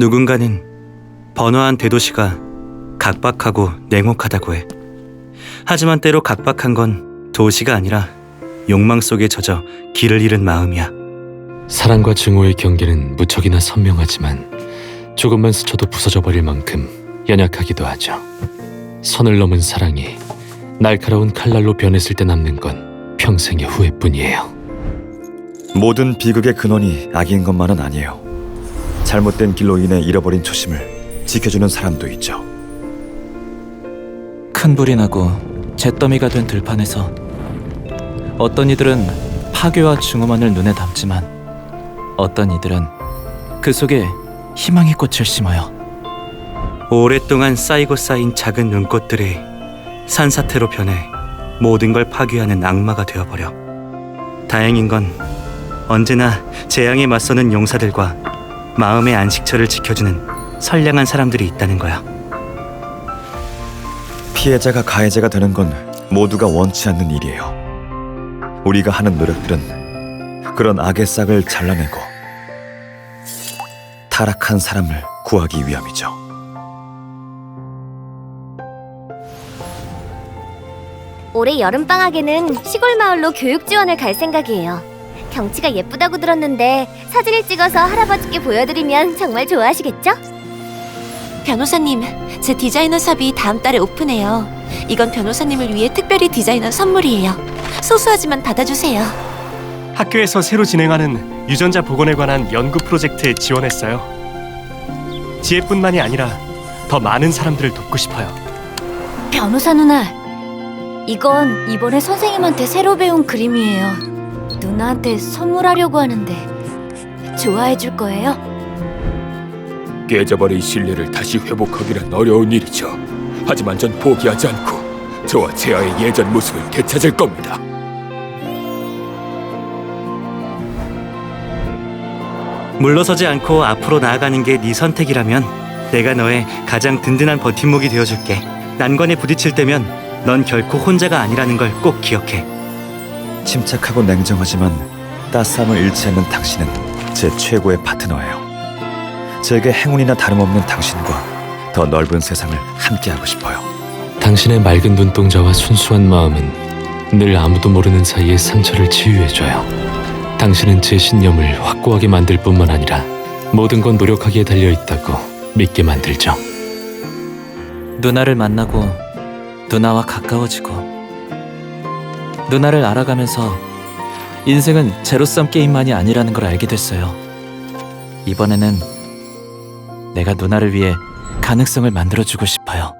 누군가는 번화한 대도시가 각박하고 냉혹하다고 해. 하지만 때로 각박한 건 도시가 아니라 욕망 속에 젖어 길을 잃은 마음이야. 사랑과 증오의 경계는 무척이나 선명하지만 조금만 스쳐도 부서져 버릴 만큼 연약하기도 하죠. 선을 넘은 사랑이 날카로운 칼날로 변했을 때 남는 건 평생의 후회뿐이에요. 모든 비극의 근원이 악인 것만은 아니에요. 잘못된 길로 인해 잃어버린 초심을 지켜주는 사람도 있죠. 큰 불이 나고 잿더미가 된 들판에서 어떤 이들은 파괴와 증오만을 눈에 담지만 어떤 이들은 그 속에 희망의 꽃을 심어요. 오랫동안 쌓이고 쌓인 작은 눈꽃들이 산사태로 변해 모든 걸 파괴하는 악마가 되어버려. 다행인 건 언제나 재앙에 맞서는 용사들과 마음의 안식처를 지켜주는 선량한 사람들이 있다는 거야. 피해자가 가해자가 되는 건 모두가 원치 않는 일이에요. 우리가 하는 노력들은 그런 악의 싹을 잘라내고 타락한 사람을 구하기 위함이죠. 올해 여름방학에는 시골 마을로 교육 지원을 갈 생각이에요. 경치가 예쁘다고 들었는데 사진을 찍어서 할아버지께 보여드리면 정말 좋아하시겠죠? 변호사님, 제 디자이너 샵이 다음 달에 오픈해요. 이건 변호사님을 위해 특별히 디자인한 선물이에요. 소소하지만 받아주세요. 학교에서 새로 진행하는 유전자 복원에 관한 연구 프로젝트에 지원했어요. 지혜뿐만이 아니라 더 많은 사람들을 돕고 싶어요. 변호사 누나, 이건 이번에 선생님한테 새로 배운 그림이에요. 누나한테 선물하려고 하는데 좋아해 줄 거예요? 깨져버린 신뢰를 다시 회복하기는 어려운 일이죠. 하지만 전 포기하지 않고 저와 제아의 예전 모습을 되찾을 겁니다. 물러서지 않고 앞으로 나아가는 게 네 선택이라면 내가 너의 가장 든든한 버팀목이 되어줄게. 난관에 부딪힐 때면 넌 결코 혼자가 아니라는 걸 꼭 기억해. 침착하고 냉정하지만 따스함을 잃지 않는 당신은 제 최고의 파트너예요. 제게 행운이나 다름없는 당신과 더 넓은 세상을 함께하고 싶어요. 당신의 맑은 눈동자와 순수한 마음은 늘 아무도 모르는 사이에 상처를 치유해줘요. 당신은 제 신념을 확고하게 만들 뿐만 아니라 모든 건 노력하기에 달려있다고 믿게 만들죠. 누나를 만나고 누나와 가까워지고 누나를 알아가면서 인생은 제로섬 게임만이 아니라는 걸 알게 됐어요. 이번에는 내가 누나를 위해 가능성을 만들어주고 싶어요.